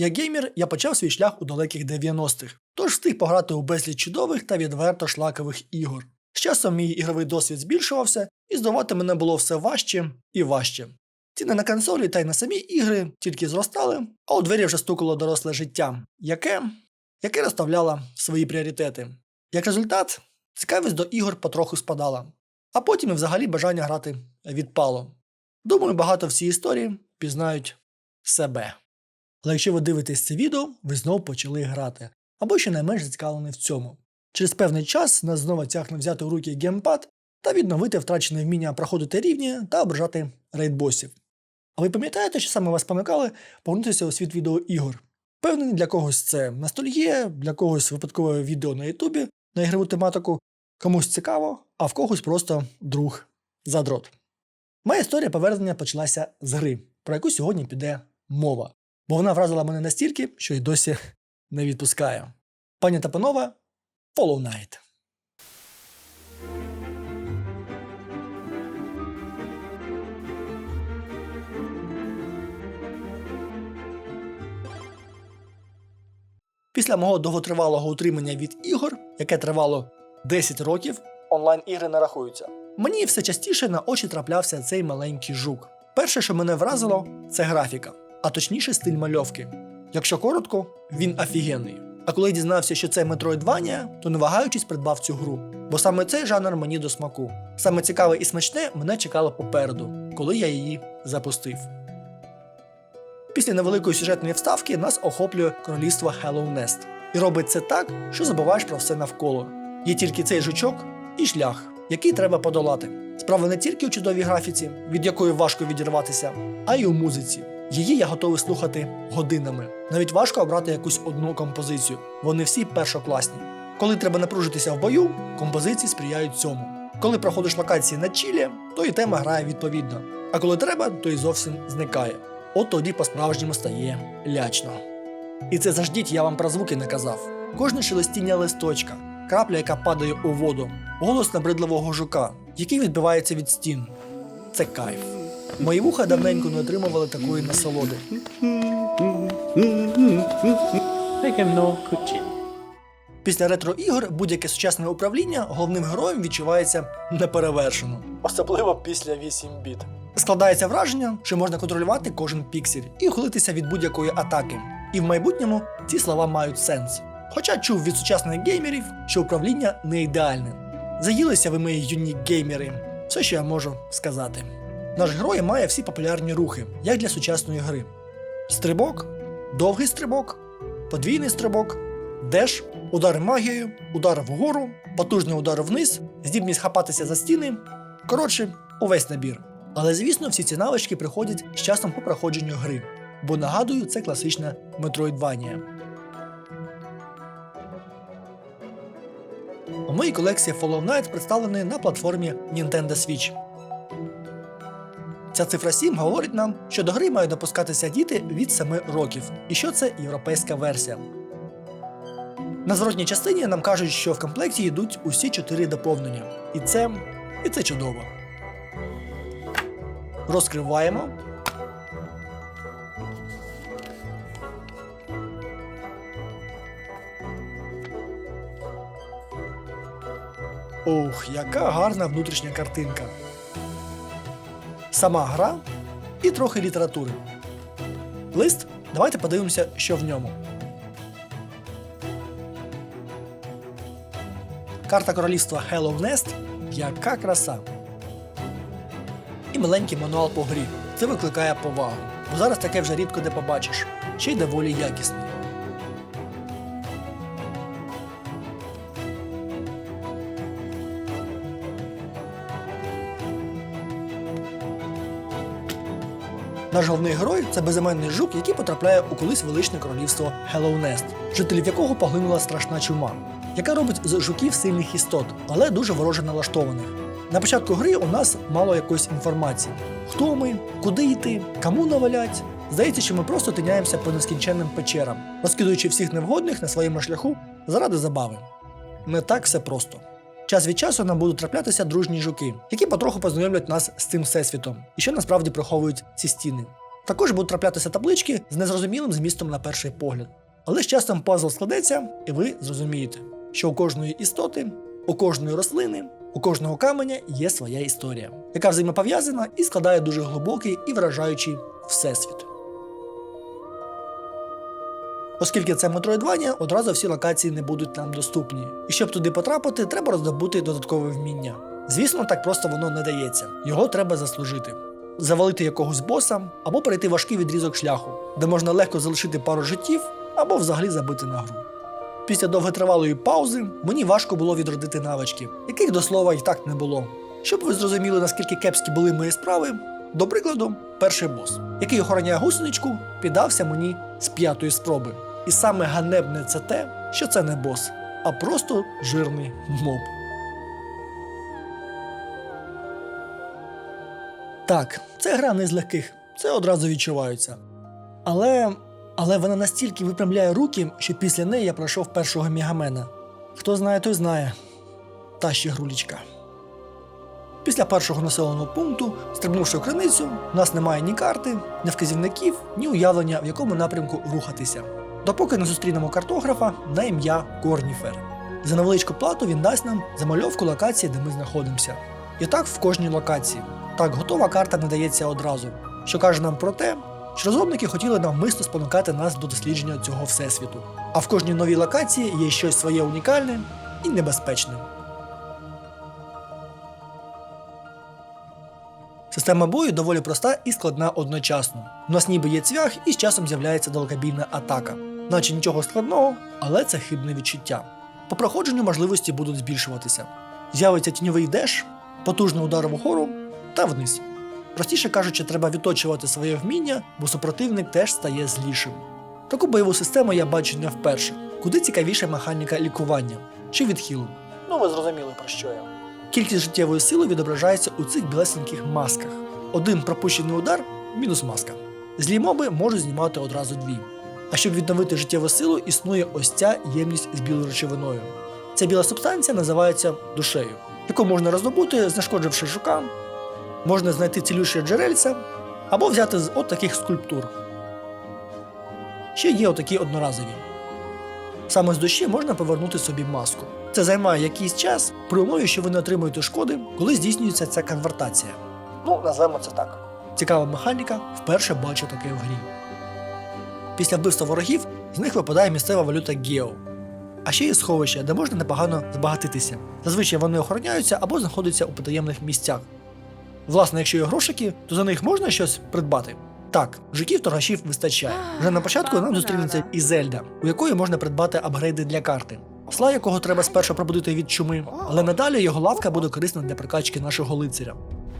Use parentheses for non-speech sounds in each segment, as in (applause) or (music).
Як геймер я почав свій шлях у далеких 90-х, тож встиг пограти у безліч чудових та відверто шлакових ігор. З часом мій ігровий досвід збільшувався, і здавати мене було все важче і важче. Ціни на консолі та й на самі ігри тільки зростали, а у двері вже стукало доросле життя, яке, яке розставляло свої пріоритети. Як результат, цікавість до ігор потроху спадала, а потім і взагалі бажання грати відпало. Думаю, багато в цій історії пізнають себе. Але якщо ви дивитесь це відео, ви знову почали грати, або щонайменш зацікавлені в цьому. Через певний час нас знову тягне взяти в руки геймпад та відновити втрачене вміння проходити рівні та ображати рейдбосів. А ви пам'ятаєте, що саме вас спонукали повернутися у світ відеоігор? Певний, для когось це ностальгія, для когось випадкове відео на Ютубі на ігрову тематику, комусь цікаво, а в когось просто друг задрот. Моя історія повернення почалася з гри, про яку сьогодні піде мова, бо вона вразила мене настільки, що й досі не відпускає. Пані та панове, Follow Knight. Після мого довготривалого утримання від ігор, яке тривало 10 років, онлайн-ігри не рахуються. Мені все частіше на очі траплявся цей маленький жук. Перше, що мене вразило, це графіка, а точніше стиль мальовки. Якщо коротко, він офігенний. А коли я дізнався, що це Metroidvania, то не вагаючись придбав цю гру. Бо саме цей жанр мені до смаку. Саме цікаве і смачне мене чекало попереду, коли я її запустив. Після невеликої сюжетної вставки нас охоплює королівство Hello Nest. І робить це так, що забуваєш про все навколо. Є тільки цей жучок і шлях, який треба подолати. Справа не тільки у чудовій графіці, від якої важко відірватися, а й у музиці. Її я готовий слухати годинами. Навіть важко обрати якусь одну композицію. Вони всі першокласні. Коли треба напружитися в бою, композиції сприяють цьому. Коли проходиш локації на чілі, то і тема грає відповідно. А коли треба, то і зовсім зникає. От тоді по-справжньому стає лячно. І це заждіть, я вам про звуки не казав. Кожне шелестіння листочка, крапля, яка падає у воду, голос набридливого жука, який відбивається від стін. Це кайф. Мої вуха давненько не отримували такої насолоди. Після ретро-ігор будь-яке сучасне управління головним героєм відчувається неперевершено, особливо після 8 біт. Складається враження, що можна контролювати кожен піксель і ухилитися від будь-якої атаки. І в майбутньому ці слова мають сенс. Хоча чув від сучасних геймерів, що управління не ідеальне. Заїлися ви мої юні геймери. Все, що я можу сказати. Наш герой має всі популярні рухи, як для сучасної гри: стрибок, довгий стрибок, подвійний стрибок, деш, удар магією, удар вгору, потужний удар вниз, здібність хапатися за стіни. Коротше, увесь набір. Але звісно, всі ці навички приходять з часом по проходженню гри, бо нагадую, це класична Metroidvania. У моїй колекції Follow Knight представлений на платформі Nintendo Switch. Ця цифра 7 говорить нам, що до гри мають допускатися діти від 7 років, і що це європейська версія. На зворотній частині нам кажуть, що в комплекті йдуть усі 4 доповнення. І це. і це чудово. Розкриваємо. Ох, яка гарна внутрішня картинка. Сама гра і трохи літератури. Лист. Давайте подивимося, що в ньому. Карта королівства Hello Nest. Яка краса. І маленький мануал по грі. Це викликає повагу. Бо зараз таке вже рідко де побачиш. Ще й доволі якісний. Наш головний герой це безіменний жук, який потрапляє у колись величне королівство Hello Nest, жителів якого поглинула страшна чума, яка робить з жуків сильних істот, але дуже вороже налаштованих. На початку гри у нас мало якоїсь інформації: хто ми, куди йти, кому навалять. Здається, що ми просто тиняємося по нескінченним печерам, розкидуючи всіх невгодних на своєму шляху заради забави. Не так все просто. Час від часу нам будуть траплятися дружні жуки, які потроху познайомлять нас з цим всесвітом, і що насправді приховують ці стіни. Також будуть траплятися таблички з незрозумілим змістом на перший погляд. Але з часом пазл складеться, і ви зрозумієте, що у кожної істоти, у кожної рослини, у кожного каменя є своя історія, яка взаємопов'язана і складає дуже глибокий і вражаючий всесвіт. Оскільки це Metroidvania, одразу всі локації не будуть нам доступні. І щоб туди потрапити, треба роздобути додаткове вміння. Звісно, так просто воно не дається. Його треба заслужити. Завалити якогось боса або перейти важкий відрізок шляху, де можна легко залишити пару життів або взагалі забити на гру. Після довготривалої паузи мені важко було відродити навички, яких до слова і так не було. Щоб ви зрозуміли, наскільки кепські були мої справи, до прикладу, перший бос, який охороняє гусеничку, піддався мені з п'ятої спроби. І саме ганебне це те, що це не бос, а просто жирний моб. Так, це гра не з легких, це одразу відчувається. Але. Але вона настільки випрямляє руки, що після неї я пройшов першого мігамена. Хто знає, той знає. Та ще грулічка. Після першого населеного пункту, стрибнувши в криницю, у нас немає ні карти, ні вказівників, ні уявлення, в якому напрямку рухатися. Допоки не зустрінемо картографа на ім'я Корніфер. За невеличку плату він дасть нам замальовку локації, де ми знаходимося. І так в кожній локації. Так, готова карта не дається одразу, що каже нам про те, що розробники хотіли навмисно спонукати нас до дослідження цього всесвіту. А в кожній новій локації є щось своє унікальне і небезпечне. Система бою доволі проста і складна одночасно. У нас ніби є цвях і з часом з'являється далекобійна атака. Наче нічого складного, але це хибне відчуття. По проходженню можливості будуть збільшуватися. З'явиться тіньовий деш, потужний удар вгору та вниз. Простіше кажучи, треба відточувати своє вміння, бо супротивник теж стає злішим. Таку бойову систему я бачу не вперше. Куди цікавіша механіка лікування чи відхилу. Ну ви зрозуміли про що я. Кількість життєвої сили відображається у цих білесеньких масках. Один пропущений удар мінус маска. Злі моби можуть знімати одразу дві. А щоб відновити життєву силу, існує ось ця ємність з білою речовиною. Ця біла субстанція називається душею, яку можна роздобути, знешкодживши жука, можна знайти цілющі джерельця або взяти з от таких скульптур. Ще є отакі одноразові. Саме з душі можна повернути собі маску. Це займає якийсь час при умові, що ви не отримуєте шкоди, коли здійснюється ця конвертація. Ну, назвемо це так. Цікава механіка, вперше бачу таке в грі. Після вбивства ворогів з них випадає місцева валюта Гео. А ще є сховища, де можна непогано збагатитися. Зазвичай вони охороняються або знаходяться у потаємних місцях. Власне, якщо є грошики, то за них можна щось придбати. Так, жуків торгашів вистачає. Вже на початку нам зустрінеться і Зельда, у якої можна придбати апгрейди для карти. Осла, якого треба спершу пробудити від чуми, але надалі його лавка буде корисна для прокачки нашого лицаря.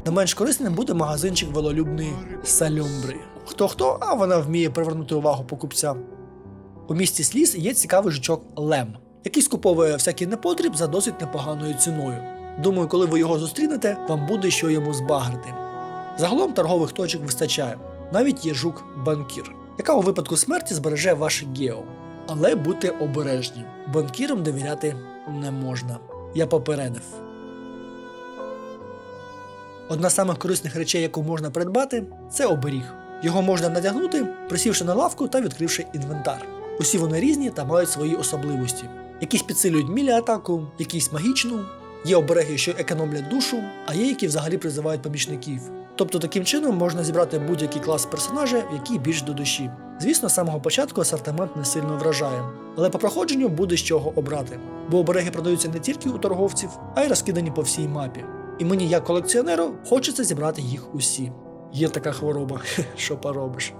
Не менш корисним буде магазинчик велолюбної Салюмбри. Хто хто, а вона вміє привернути увагу покупця. У місті Сліз є цікавий жучок Лем, який скуповує всякий непотріб за досить непоганою ціною. Думаю, коли ви його зустрінете, вам буде що йому збагрити. Загалом торгових точок вистачає. Навіть є жук банкір, яка у випадку смерті збереже ваше гео. Але будьте обережні, банкірам довіряти не можна. Я попередив. Одна з самих корисних речей, яку можна придбати, це оберіг. Його можна надягнути, присівши на лавку та відкривши інвентар. Усі вони різні та мають свої особливості. Якісь підсилюють мілі атаку, якісь магічну. Є обереги, що економлять душу, а є, які взагалі призивають помічників. Тобто таким чином можна зібрати будь-який клас персонажа, який більш до душі. Звісно, з самого початку асортимент не сильно вражає, але по проходженню буде з чого обрати, бо обереги продаються не тільки у торговців, а й розкидані по всій мапі. І мені, як колекціонеру, хочеться зібрати їх усі. Є така хвороба, (laughs) що поробиш.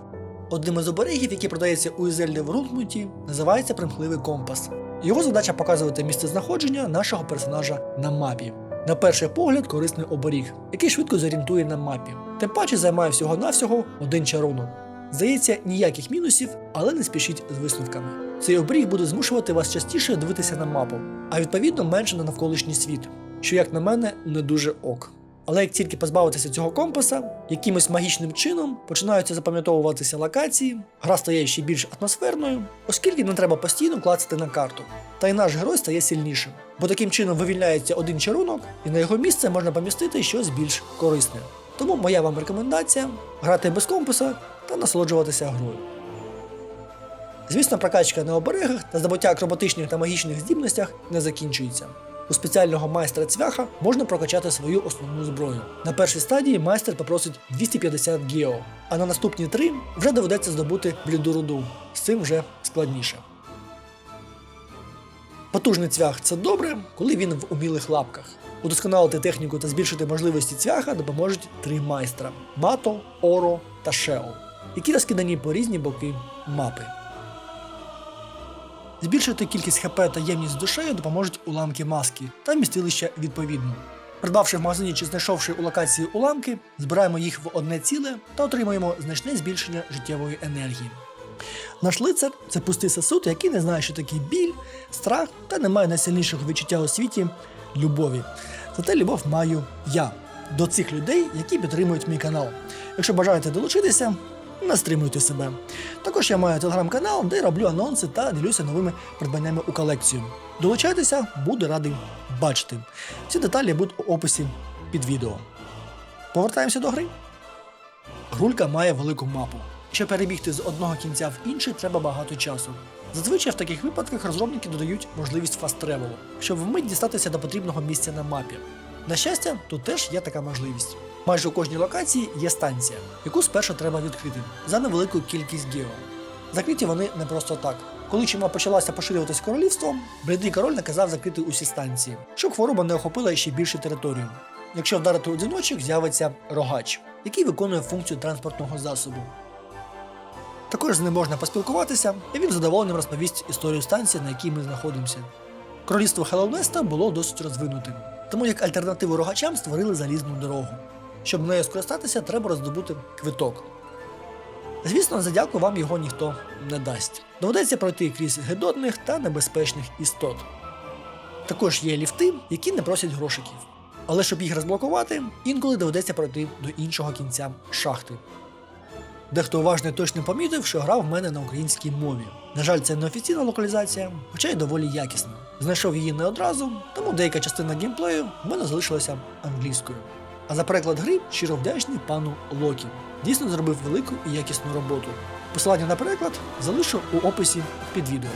Одним із оберегів, який продається у Ізельді в Рунтмуті, називається примхливий компас. Його задача показувати місце знаходження нашого персонажа на мапі. На перший погляд, корисний оберіг, який швидко зорієнтує на мапі. Тим паче займає всього-навсього один чарунок. Здається, ніяких мінусів, але не спішіть з висновками. Цей оберіг буде змушувати вас частіше дивитися на мапу, а відповідно менше на навколишній світ, що, як на мене, не дуже ок. Але як тільки позбавитися цього компаса, якимось магічним чином починаються запам'ятовуватися локації, гра стає ще більш атмосферною, оскільки не треба постійно клацати на карту. Та й наш герой стає сильнішим, бо таким чином вивільняється один чарунок, і на його місце можна помістити щось більш корисне. Тому моя вам рекомендація грати без компаса та насолоджуватися грою. Звісно, прокачка на оберегах та здобуття акробатичних та магічних здібностях не закінчується. У спеціального майстра цвяха можна прокачати свою основну зброю. На першій стадії майстер попросить 250 гео, а на наступні три вже доведеться здобути бліду руду. З цим вже складніше. Потужний цвях це добре, коли він в умілих лапках. Удосконалити техніку та збільшити можливості цвяха допоможуть три майстра: Мато, Оро та Шео, які розкидані по різні боки мапи. Збільшити кількість ХП та ємність душею допоможуть уламки маски та вмістилища відповідно. Придбавши в магазині чи знайшовши у локації уламки, збираємо їх в одне ціле та отримуємо значне збільшення життєвої енергії. Наш лицар це пустий сосуд, який не знає, що таке біль, страх та не має найсильнішого відчуття у світі любові. Зате любов маю я до цих людей, які підтримують мій канал. Якщо бажаєте долучитися, не стримуйте себе. Також я маю телеграм-канал, де роблю анонси та ділюся новими придбаннями у колекцію. Долучайтеся, буду радий бачити. Всі деталі будуть у описі під відео. Повертаємося до гри. Грулька має велику мапу. Щоб перебігти з одного кінця в інший, треба багато часу. Зазвичай в таких випадках розробники додають можливість фаст-тревелу, щоб вмить дістатися до потрібного місця на мапі. На щастя, тут теж є така можливість. Майже у кожній локації є станція, яку спершу треба відкрити за невелику кількість гео. Закриті вони не просто так. Коли чума почалася поширюватись королівством, блідий король наказав закрити усі станції, щоб хвороба не охопила ще більшу територію. Якщо вдарити у дзвіночок, з'явиться рогач, який виконує функцію транспортного засобу. Також з ним можна поспілкуватися, і він задоволенням розповість історію станції, на якій ми знаходимося. Королівство Хеллоунеста було досить розвинутим, тому як альтернативу рогачам створили залізну дорогу. Щоб нею скористатися, треба роздобути квиток. Звісно, за дяку вам його ніхто не дасть. Доведеться пройти крізь гедотних та небезпечних істот. Також є ліфти, які не просять грошиків. Але щоб їх розблокувати, інколи доведеться пройти до іншого кінця шахти. Дехто уважний точно помітив, що гра в мене на українській мові. На жаль, це не офіційна локалізація, хоча й доволі якісна. Знайшов її не одразу, тому деяка частина геймплею в мене залишилася англійською. А за переклад гри щиро вдячний пану Локі. Дійсно зробив велику і якісну роботу. Посилання на переклад залишу у описі під відео.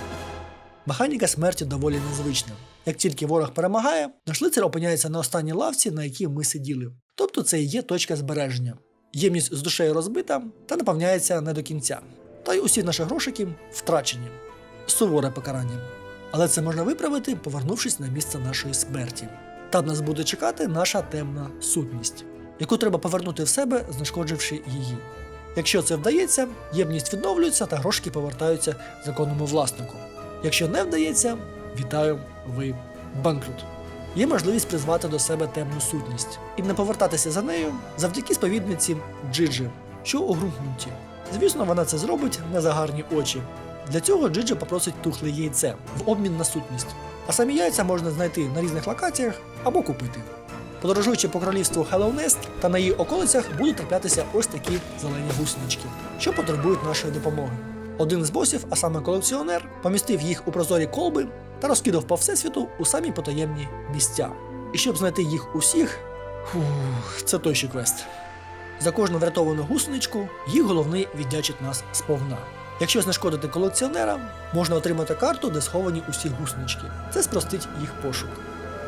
Механіка смерті доволі незвична. Як тільки ворог перемагає, наш лицар опиняється на останній лавці, на якій ми сиділи. Тобто це і є точка збереження. Ємність з душею розбита та наповняється не до кінця. Та й усі наші грошики втрачені. Суворе покарання. Але це можна виправити, повернувшись на місце нашої смерті. Там нас буде чекати наша темна сутність, яку треба повернути в себе, знешкодживши її. Якщо це вдається, ємність відновлюється та грошики повертаються законному власнику. Якщо не вдається, вітаю, ви банкрут. Є можливість призвати до себе темну сутність і не повертатися за нею завдяки сповідниці Джиджи, що у ґрунтнуті. Звісно, вона це зробить не за гарні очі. Для цього Джиджи попросить тухле яйце в обмін на сутність, а самі яйця можна знайти на різних локаціях або купити. Подорожуючи по королівству Хеллоунест та на її околицях будуть траплятися ось такі зелені гусенички, що потребують нашої допомоги. Один з босів, а саме колекціонер, помістив їх у прозорі колби та розкидав по всесвіту у самі потаємні місця. І щоб знайти їх усіх, фух, це той ще квест. За кожну врятовану гусеничку їх головний віддячить нас сповна. Якщо знешкодити колекціонера, можна отримати карту, де сховані усі гуснички. Це спростить їх пошук.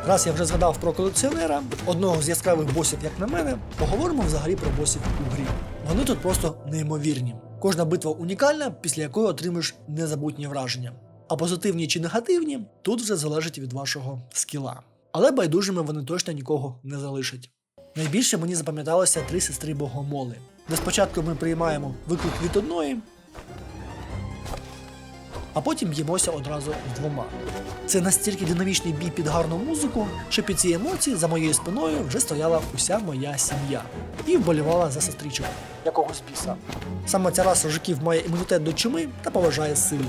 Раз я вже згадав про колекціонера, одного з яскравих босів, як на мене, поговоримо взагалі про босів у грі. Вони тут просто неймовірні. Кожна битва унікальна, після якої отримаєш незабутні враження. А позитивні чи негативні тут вже залежить від вашого скіла. Але байдужими вони точно нікого не залишать. Найбільше мені запам'яталося три сестри богомоли, де спочатку ми приймаємо виклик від одної, а потім б'ємося одразу вдвома. Це настільки динамічний бій під гарну музику, що під ці емоції за моєю спиною вже стояла уся моя сім'я і вболівала за сестричок якогось біса. Саме ця раса жуків має імунітет до чуми та поважає силу.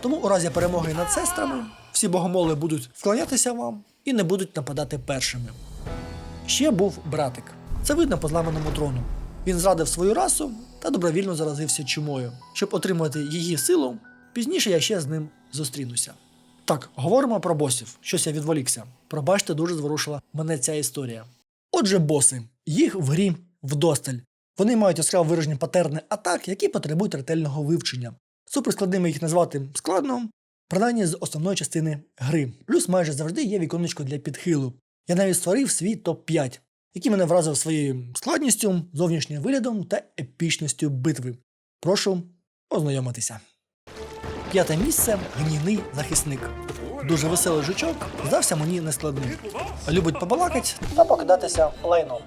Тому у разі перемоги над сестрами всі богомоли будуть вклонятися вам і не будуть нападати першими. Ще був братик. Це видно по зламаному трону. Він зрадив свою расу та добровільно заразився чумою. Щоб отримати її силу, пізніше я ще з ним зустрінуся. Так, говоримо про босів. Щось я відволікся. Пробачте, дуже зворушила мене ця історія. Отже, боси. Їх в грі вдосталь. Вони мають яскраво виражені патерни атак, які потребують ретельного вивчення. Суперскладними їх назвати складно, принаймні з основної частини гри. Плюс майже завжди є віконечко для підхилу. Я навіть створив свій топ-5, який мене вразив своєю складністю, зовнішнім виглядом та епічністю битви. Прошу ознайомитися. П'яте місце гнівний захисник. Дуже веселий жучок, здався мені нескладним. Любить побалакать та покидатися лайном.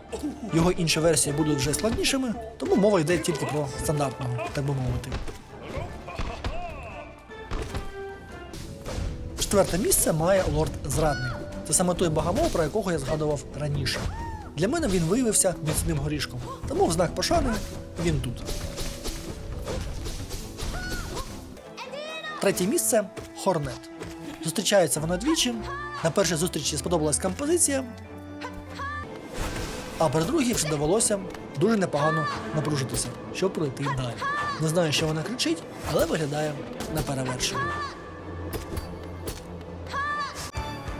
Його інші версії будуть вже складнішими, тому мова йде тільки про стандартного, так би мовити. Четверте місце має лорд Зрадник. Це саме той багамол, про якого я згадував раніше. Для мене він виявився міцним горішком, тому в знак пошани він тут. Третє місце Хорнет. Зустрічаються вона двічі. На першій зустрічі сподобалась композиція, а при другій вже довелося дуже непогано напружитися, щоб пройти далі. Не знаю, що вона кричить, але виглядає на перевершення.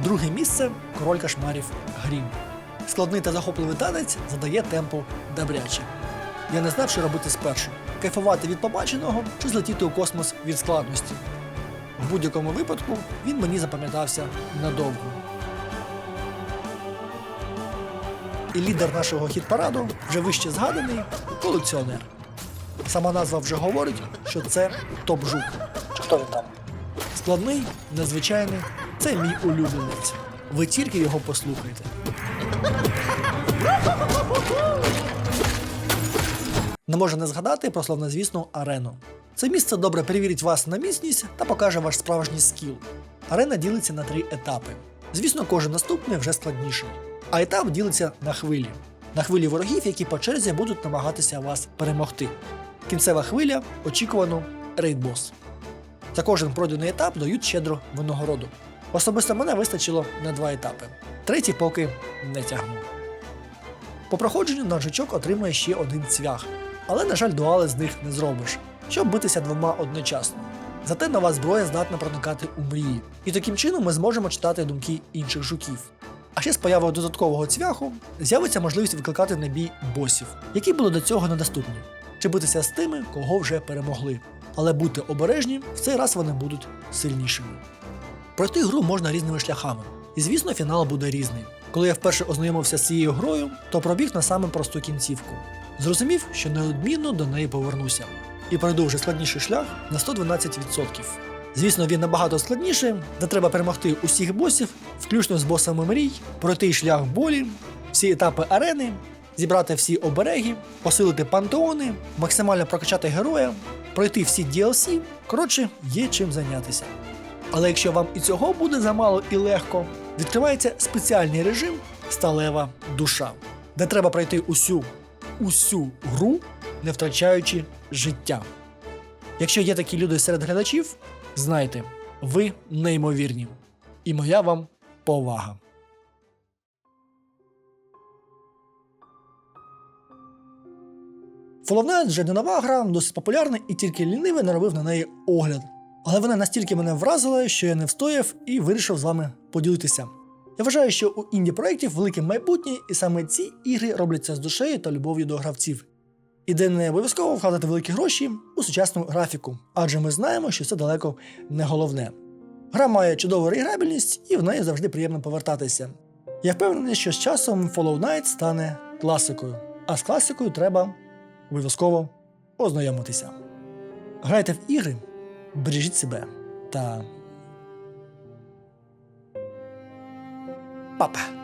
Друге місце король кошмарів Грім. Складний та захопливий танець задає темпу добряче. Я не знав, що робити спершу: кайфувати від побаченого чи злетіти у космос від складності. В будь-якому випадку він мені запам'ятався надовго. І лідер нашого хіт-параду, вже вище згаданий, колекціонер. Сама назва вже говорить, що це топ-жук. Чи хто він там? Складний, незвичайний, це мій улюбленець. Ви тільки його послухайте. Не можу не згадати про славнозвісну арену. Це місце добре перевірить вас на міцність та покаже ваш справжній скіл. Арена ділиться на три етапи. Звісно, кожен наступний вже складніший. А етап ділиться на хвилі. На хвилі ворогів, які по черзі будуть намагатися вас перемогти. Кінцева хвиля очікувано рейдбос. За кожен пройдений етап дають щедро винагороду. Особисто мене вистачило на два етапи. Третій поки не тягнув. По проходженню наш жучок отримує ще один цвях, але, на жаль, дуали з них не зробиш, щоб битися двома одночасно. Зате нова зброя здатна проникати у мрії, і таким чином ми зможемо читати думки інших жуків. А ще з появою додаткового цвяху з'явиться можливість викликати на бій босів, які були до цього недоступні, чи битися з тими, кого вже перемогли. Але будьте обережні, в цей раз вони будуть сильнішими. Пройти гру можна різними шляхами, і звісно, фінал буде різний. Коли я вперше ознайомився з цією грою, то пробіг на саме просту кінцівку. Зрозумів, що неодмінно до неї повернуся, і пройду вже складніший шлях на 112%. Звісно, він набагато складніший, де треба перемогти усіх босів, включно з босами мрій, пройти шлях болі, всі етапи арени, зібрати всі обереги, посилити пантеони, максимально прокачати героя, пройти всі DLC. Коротше, є чим зайнятися. Але якщо вам і цього буде замало і легко, відкривається спеціальний режим Сталева душа, де треба пройти усю, усю гру, не втрачаючи життя. Якщо є такі люди серед глядачів, знайте, ви неймовірні. І моя вам повага. Fall of Night вже не нова гра, досить популярна і тільки лінивий не робив на неї огляд. Але вона настільки мене вразила, що я не встояв і вирішив з вами поділитися. Я вважаю, що у інді проєктів велике майбутнє, і саме ці ігри робляться з душею та любов'ю до гравців. І де не обов'язково вкладати великі гроші у сучасну графіку, адже ми знаємо, що це далеко не головне. Гра має чудову реіграбельність і в неї завжди приємно повертатися. Я впевнений, що з часом Fallout Night стане класикою, а з класикою треба обов'язково ознайомитися. Грайте в ігри, бережіть себе та. Папа.